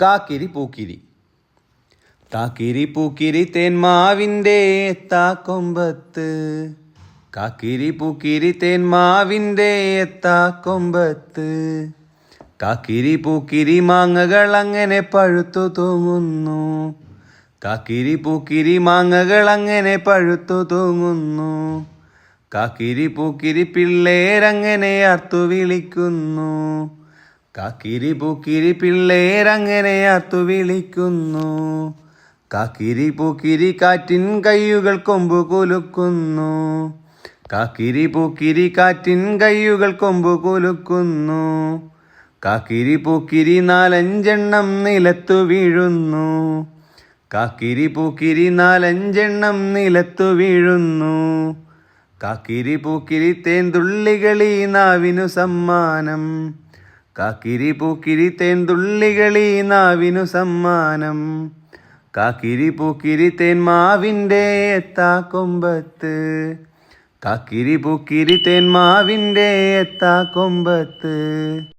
കാക്കിരി പൂക്കിരി. താക്കിരി പൂക്കിരി തേന്മാവിന്റെ താക്കൊമ്പത്ത് കാക്കിരി പൂക്കിരി തേന്മാവിന്റെ താക്കൊമ്പത്ത് കാക്കിരി പൂക്കിരി മാങ്ങകൾ അങ്ങനെ പഴുത്തു തൂങ്ങുന്നു. കാക്കിരി പൂക്കിരി മാങ്ങകൾ അങ്ങനെ പഴുത്തു തൂങ്ങുന്നു. കാക്കിരി പൂക്കിരി പിള്ളേരങ്ങനെ അർത്തു വിളിക്കുന്നു. കാക്കിരി പൂക്കിരി പിള്ളേരങ്ങനെ അത്തു വിളിക്കുന്നു. കാക്കിരി പൂക്കിരി കാറ്റിൻ കയ്യുകൾ കൊമ്പ് കുലുക്കുന്നു. കാക്കിരി പൂക്കിരി കാറ്റിൻ കയ്യുകൾ കൊമ്പ് കുലുക്കുന്നു. കാക്കിരി പൂക്കിരി നാലഞ്ചെണ്ണം നിലത്തു വീഴുന്നു. കാക്കിരി പൂക്കിരി നാലഞ്ചെണ്ണം നിലത്തു വീഴുന്നു. കാക്കിരി പൂക്കിരി തേന്തുള്ളികളി നാവിനു സമ്മാനം. കാക്കിരി പൂക്കിരി തേൻതുള്ളികളി നാവിനു സമ്മാനം. കാക്കിരി പൂക്കിരി തേന്മാവിന്റെ എത്താക്കൊമ്പത്ത്. കാക്കിരി പൂക്കിരി തേന്മാവിന്റെ എത്താക്കൊമ്പത്ത്.